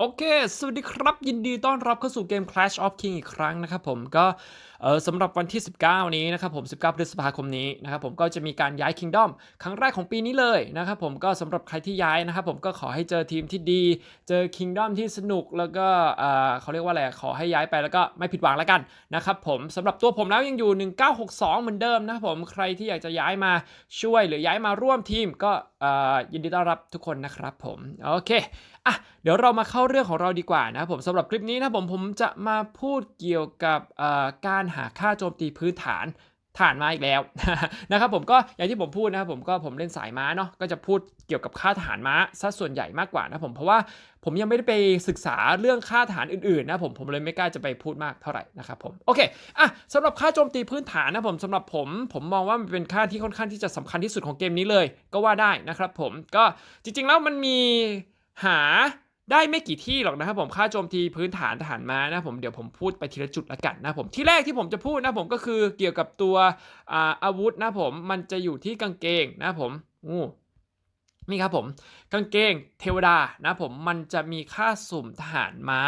โอเค สวัสดีครับ ยินดีต้อนรับเข้าสู่เกม Clash of King อีกครั้งนะครับผม ก็สำหรับวันที่ 19 นี้นะครับผม 19 พฤษภาคมนี้นะครับผม ก็จะมีการย้าย Kingdom ครั้งแรกของปีนี้เลยนะครับผม ก็สำหรับใครที่ย้ายนะครับผม ก็ขอให้เจอทีมที่ดี เจอ Kingdom ที่สนุก แล้วก็เขาเรียกว่าอะไร ขอให้ย้ายไปแล้วก็ไม่ผิดหวังแล้วกันนะครับผมสำหรับตัวผมแล้วยังอยู่ 1962 เหมือนเดิมนะครับผม ใครที่อยากจะย้ายมาช่วยหรือย้ายมาร่วมทีม ก็ยินดีต้อนรับทุกคนนะครับผม โอเค อะ เดี๋ยวเรามาเข้าเรื่องของเราดีกว่านะครับผมสำหรับคลิปนี้นะผมผมจะมาพูดเกี่ยวกับการหาค่าโจมตีพื้นฐานฐานมาอีกแล้วนะครับผมก็อย่างที่ผมพูดนะครับผมก็ผมเล่นสายม้าเนาะก็จะพูดเกี่ยวกับค่าฐานม้าซะส่วนใหญ่มากกว่านะผมเพราะว่าผมยังไม่ได้ไปศึกษาเรื่องค่าฐานอื่นๆนะผมผมเลยไม่กล้าจะไปพูดมากเท่าไหร่นะครับผมโอเคอะสำหรับค่าโจมตีพื้นฐานนะผมสำหรับผม ผมมองว่ามันเป็นค่าที่ค่อนข้างที่จะสำคัญที่สุดของเกมนี้เลย ก็ว่าได้นะครับผมก็จริงๆแล้วมันมีหา ได้ไม่กี่ที่หรอกนะครับผมค่าโจมตีพื้นฐานทหารม้านะผมเดี๋ยวผมพูดไปทีละจุดละกันนะผมที่แรกที่ผมจะพูดนะผมก็คือเกี่ยวกับตัวอาอาวุธนะผมมันจะอยู่ที่กางเกงนะผมอู้นี่ครับผมกางเกงเทวดานะผมมันจะมีค่าสุ่มทหารม้า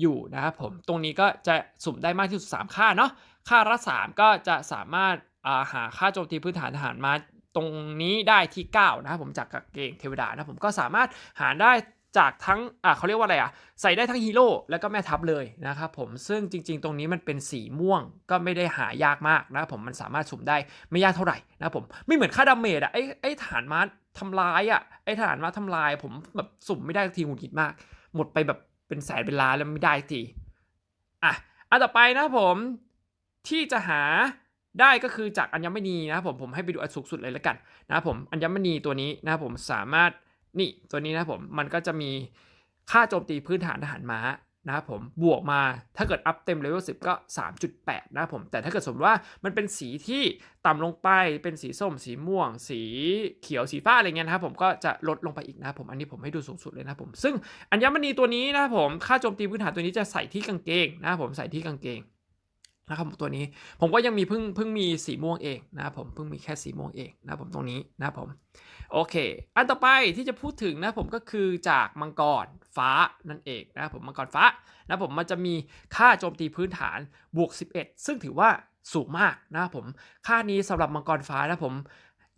อยู่นะครับผมตรงนี้ก็จะสุ่มได้มากที่สุด 3 ค่าเนาะค่าละ3ก็จะสามารถาหาค่าโจมตีพื้นฐานทหารม้าตรงนี้ได้ที่ 9 นะครับผมจากกางเกงเทวดานะผมก็สามารถหาได้ จากทั้งอ่าเขาเรียกว่าอะไรอะใส่ได้ทั้งฮีโร่แล้วก็แม่ทัพเลยนะครับผมซึ่งจริง ๆ ตรงนี้มันเป็นสีม่วงก็ไม่ได้หายากมากนะผมมันสามารถสุ่มได้ไม่ยากเท่าไหร่นะผมไม่เหมือนค่าดาเมจอะไอ้ไอ้ฐานม้าทำลายอะไอ้ฐานม้าทำลายผมแบบสุ่มไม่ได้ทีหงุดหงิดมาก หมดไปแบบเป็นแสนเป็นล้านแล้วไม่ได้ทีอะอันต่อไปนะผมที่จะหาได้ก็คือจากอัญมณีนะครับผมผมให้ไปดูอันสูงสุดเลยแล้วกันนะครับผมอัญมณีตัวนี้นะครับผมสามารถ นี่ตัวนี้นะผมมันก็จะมีค่าโจมตีพื้นฐานทหารม้านะครับผมบวกมาถ้าเกิดอัพเต็มเลเวล10 ก็ 3.8 นะครับผมแต่ถ้าเกิดสมมติว่ามันเป็นสีที่ต่ำลงไปเป็นสีส้ม สีม่วง สีเขียวสีฟ้าอะไรเงี้ยนะครับผมก็จะลดลงไปอีกนะครับผมอันนี้ผมให้ดูสูงสุดเลยนะครับผมซึ่งอัญมณีตัวนี้นะครับผมค่าโจมตีพื้นฐานตัวนี้จะใส่ที่กางเกงนะครับผมใส่ที่กางเกง นะครับตัวนี้ผมก็ยังมีเพิ่งเพิ่งมีสีม่วงเองนะครับผมเพิ่งมีแค่สีม่วงเองนะผมตรงนี้นะผมโอเค อันต่อไปที่จะพูดถึงนะผมก็คือจากมังกรฟ้านั่นเองนะผมมังกรฟ้านะผมมันจะมีค่าโจมตีพื้นฐานบวก 11 ซึ่งถือว่าสูงมากนะผมค่านี้สำหรับมังกรฟ้านะผม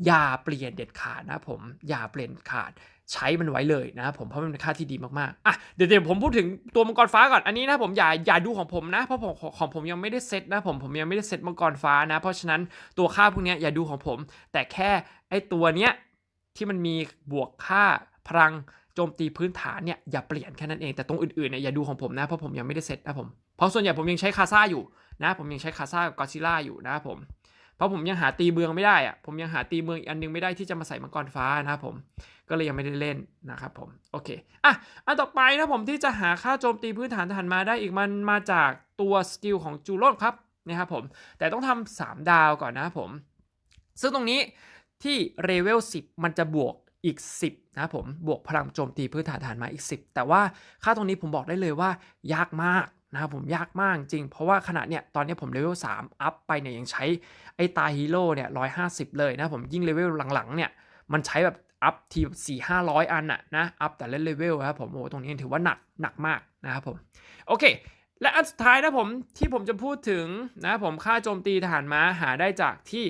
อย่าเปลี่ยนเด็ดขาดนะผมอย่าเปลี่ยนขาดใช้มันไว้เลยนะผมเพราะมันเป็นค่าที่ดีมากๆอะเดี๋ยวเดี๋ยวผมพูดถึงตัวมังกรฟ้าก่อนอันนี้นะผมอย่าอย่าดูของผมนะเพราะผมของผมยังไม่ได้เซตนะผมผมยังไม่ได้เซตมังกรฟ้านะ เพราะฉะนั้นตัวค่าพวกนี้อย่าดูของผม แต่แค่ไอตัวเนี้ยที่มันมีบวกค่าพลังโจมตีพื้นฐานเนี่ยอย่าเปลี่ยนแค่นั้นเองแต่ตรงอื่นๆเนี่ยอย่าดูของผมนะเพราะผมยังไม่ได้เซ็ตนะผมเพราะส่วนใหญ่ผมยังใช้คาซ่าอยู่นะ ผมยังใช้คาซ่ากับกอซิล่าอยู่นะผม ราะผมยังหาตีเมืองไม่ได้อะผมยังหาตีเมืองอีกอันนึงไม่ได้ที่จะมาใส่มังกรฟ้านะครับผม ก็เลยยังไม่ได้เล่นนะครับผม โอเค อะ อันต่อไปนะผมที่จะหาค่าโจมตีพื้นฐานทหารมาได้อีกมันมาจากตัวสกิลของจูโร่ครับนะครับผม แต่ต้องทำสามดาวก่อนนะครับผม ซึ่งตรงนี้ที่เลเวล10 มันจะบวกอีก 10 นะผม บวกพลังโจมตีพื้นฐานฐานมาอีก 10 แต่ว่าค่าตรงนี้ผมบอกได้เลยว่ายากมาก นะครับผมยากมากจริง เพราะว่าขณะเนี่ยตอนนี้ผมเลเวล3อัพไปเนี่ยยังใช้ไอ้ตาฮีโร่เนี่ย150เลยนะผมยิ่งเลเวลหลังๆเนี่ยมันใช้แบบอัพทีสี่ห้าร้อยอันอะนะอัพแต่ละเลเวลครับผมโอ้ตรงนี้ถือว่าหนักหนักมากนะครับผมโอเค และอันสุดท้ายนะผมที่ผมจะพูดถึงนะผมค่าโจมตีทหารม้าหาได้จากที่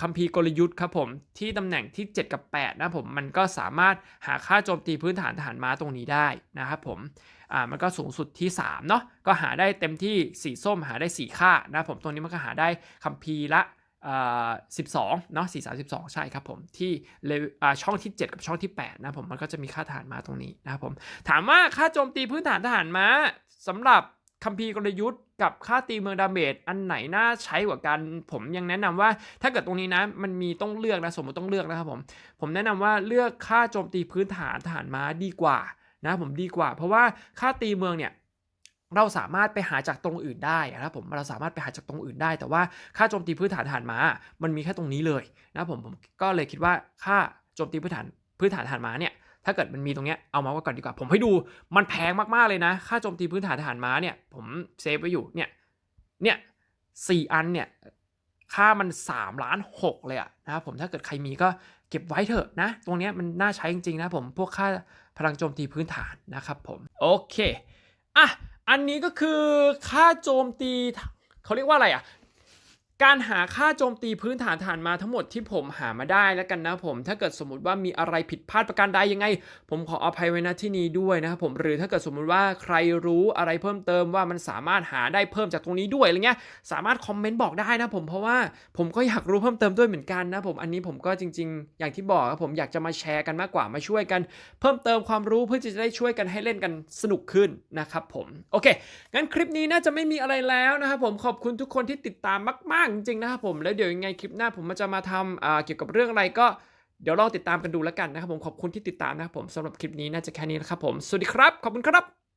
คัมภีร์กลยุทธ์ครับผมที่ตำแหน่งที่ 7 กับ 8 นะผมมันก็สามารถหาค่าโจมตีพื้นฐานทหารม้าตรงนี้ได้นะครับผมอ่ามันก็สูงสุดที่3เนาะก็หาได้เต็มที่สีส้มหาได้ 4 ค่านะผมตรงนี้มันก็หาได้คัมภีร์ละสิบสองเนาะสี่สามสิบสองใช่ครับผม ที่ช่องที่ 7 กับช่องที่ 8 นะผมมันก็จะมีค่าฐานมาตรงนี้นะครับผม ถามว่าค่าโจมตีพื้นฐานทหารม้าสำหรับ คัมภีร์กลยุทธ์กับค่าตีเมืองดาเมจอันไหนน่าใช้กว่ากัน ผมยังแนะนำว่า ถ้าเกิดตรงนี้นะ มันมีต้องเลือกนะ สมมติต้องเลือกนะครับผม ผมแนะนำว่าเลือกค่าโจมตีพื้นฐานทหารม้าดีกว่านะผมดีกว่า เพราะว่าค่าตีเมืองเนี่ยเราสามารถไปหาจากตรงอื่นได้นะครับผมเราสามารถไปหาจากตรงอื่นได้ แต่ว่าค่าโจมตีพื้นฐานทหารม้า มันมีแค่ตรงนี้เลยนะผมผมก็เลยคิดว่าค่าโจมตีพื้นฐานพื้นฐานทหารม้าเนี่ย ถ้าเกิดมันมีตรงเนี้ยเอามาไว้ก่อนดีกว่า ผมให้ดูมันแพงมากๆเลยนะ ค่าโจมตีพื้นฐานทหารม้าเนี่ย ผมเซฟไว้อยู่เนี่ยเนี่ยสี่อันเนี่ยค่ามัน3ล้าน6เลยอะนะครับผมถ้าเกิดใครมีก็เก็บไว้เถอะนะ ตรงนี้มันน่าใช้จริงๆนะผมพวกค่าพลังโจมตีพื้นฐานนะครับผม โอเค อะ อันนี้ก็คือค่าโจมตีเขาเรียกว่าอะไรอะ การหาค่าโจมตีพื้นฐานฐานมาทั้งหมดที่ผมหามาได้แล้วกันนะผม ถ้าเกิดสมมติว่ามีอะไรผิดพลาดประการใดยังไง ผมขออภัยไว้ณที่นี้ด้วยนะครับผมหรือถ้าเกิดสมมุติว่าใครรู้อะไรเพิ่มเติมว่ามันสามารถหาได้เพิ่มจากตรงนี้ด้วยอะไรเงี้ยสามารถคอมเมนต์บอกได้นะผมเพราะว่าผมก็อยากรู้เพิ่มเติมด้วยเหมือนกันนะผมอันนี้ผมก็จริง ๆ อย่างที่บอกครับผมอยากจะมาแชร์กันมากกว่ามาช่วยกัน เพิ่มเติมความรู้เพื่อจะได้ช่วยกันให้เล่นกันสนุกขึ้นนะครับผมโอเคงั้นคลิปนี้น่าจะไม่มีอะไรแล้วนะครับผมขอบคุณทุกคนที่ติดตามมากๆจริงๆนะครับผม แล้วเดี๋ยวยังไงคลิปหน้าผมจะมาทำเกี่ยวกับเรื่องอะไรก็เดี๋ยวลองติดตามกันดูแล้วกันนะครับผมขอบคุณที่ติดตามนะครับผมสำหรับคลิปนี้น่าจะแค่นี้นะครับผมสวัสดีครับ ขอบคุณครับ